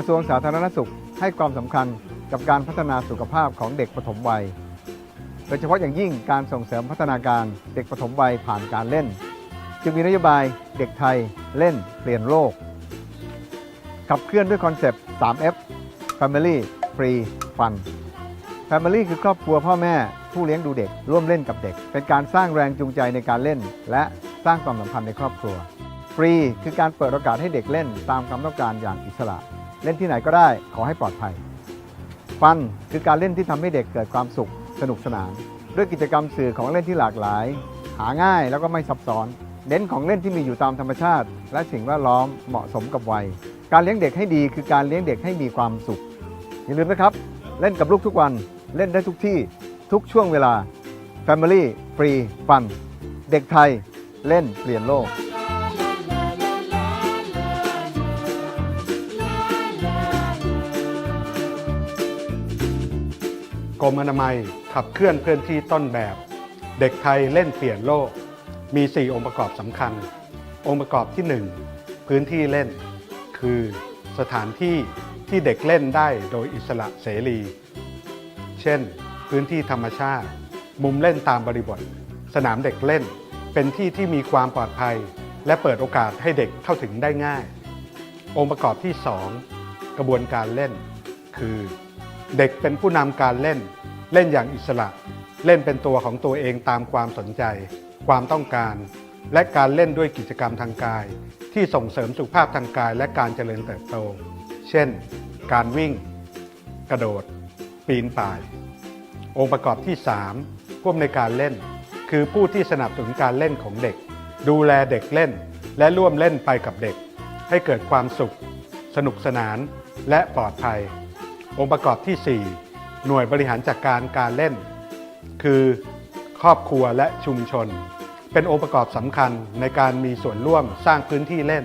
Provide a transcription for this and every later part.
ระทรวงสาธารณสุขให้ความสำคัญกับการพัฒนาสุขภาพของเด็กปฐมวัย โดยเฉพาะอย่างยิ่งการส่งเสริมพัฒนาการเด็กปฐมวัยผ่านการเล่น จึงมีนโยบายเด็กไทยเล่นเปลี่ยนโลก ขับเคลื่อนด้วยคอนเซปต์ 3F Family Free Fun Family คือครอบครัวพ่อแม่ผู้เลี้ยงดูเด็ก ร่วมเล่นกับเด็ก เป็นการสร้างแรงจูงใจในการเล่น และสร้างความสัมพันธ์ในครอบครัว ฟรีคือการเปิดโอกาสให้เด็กเล่นตามความต้องการอย่างอิสระ เล่นที่ไหนก็ได้ขอให้ปลอดภัย ฟันคือการเล่นที่ทำให้เด็กเกิดความสุขสนุกสนาน ด้วยกิจกรรมสื่อของเล่นที่หลากหลาย หาง่ายแล้วก็ไม่ซับซ้อน เน้นของเล่นที่มีอยู่ตามธรรมชาติ และสิ่งแวดล้อมเหมาะสมกับวัย การเลี้ยงเด็กให้ดีคือการเลี้ยงเด็กให้มีความสุข อย่าลืมนะครับ เล่นกับลูกทุกวันเล่นได้ทุกที่ทุกช่วงเวลา Family Free Fun เด็กไทยเล่นเปลี่ยนโลก กรมอนามัยขับเคลื่อนพื้นที่ต้นแบบ เด็กไทยเล่นเปลี่ยนโลก มี 4 องค์ประกอบสำคัญ องค์ประกอบที่ 1 พื้นที่เล่น คือสถานที่ที่เด็กเล่นได้โดยอิสระเสรี เช่น พื้นที่ธรรมชาติ มุมเล่นตามบริบท สนามเด็กเล่น เป็นที่ที่มีความปลอดภัย และเปิดโอกาสให้เด็กเข้าถึงได้ง่าย องค์ประกอบที่ 2 กระบวนการเล่น คือ เด็กเป็นผู้นำการเล่น เล่นอย่างอิสระ เล่นเป็นตัวของตัวเองตามความสนใจ ความต้องการ และการเล่นด้วยกิจกรรมทางกาย ที่ส่งเสริมสุขภาพทางกายและการเจริญเติบโต เช่น การวิ่ง กระโดด ปีนป่าย องค์ประกอบที่ 3ผู้อำนการเล่น คือผู้ที่สนับสนุนการเล่นของเด็ก ดูแลเด็กเล่น และร่วมเล่นไปกับเด็ก ให้เกิดความสุข สนุกสนาน และปลอดภัย องค์ประกอบที่ 4 หน่วยบริหารจัดการการเล่น คือครอบครัวและชุมชน เป็นองค์ประกอบสำคัญในการมีส่วนร่วมสร้างพื้นที่เล่น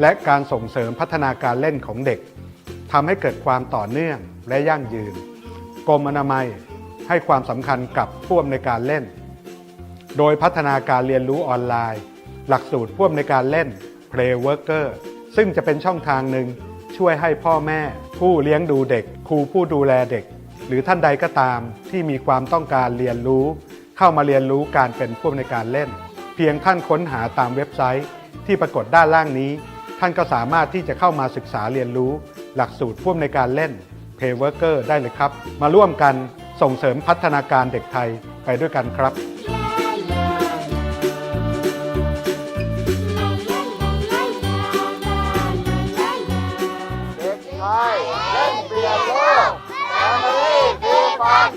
และการส่งเสริมพัฒนาการเล่นของเด็กทำให้เกิดความต่อเนื่องและยั่งยืนกรมอนามัยให้ความสำคัญกับผู้อำนการเล่น โดยพัฒนาการเรียนรู้ออนไลน์ หลักสูตรผู้อำนการเล่น Play Worker ซึ่งจะเป็นช่องทางหนึ่งช่วยให้พ่อแม่ ผู้เลี้ยงดูเด็ก ครูผู้ดูแลเด็ก หรือท่านใดก็ตามที่มีความต้องการเรียนรู้ เข้ามาเรียนรู้การเป็นผู้อำนการเล่น เพียงท่านค้นหาตามเว็บไซต์ ที่ปรากฏด้านล่างนี้ ท่านก็สามารถที่จะเข้ามาศึกษาเรียนรู้ หลักสูตรผู้อำนการเล่น Play Worker ได้เลยครับ มาร่วมกันส่งเสริมพัฒนาการเด็กไทยไปด้วยกันครับ ไทยเล่นเปลี่ยนโลก Family ดีฟัน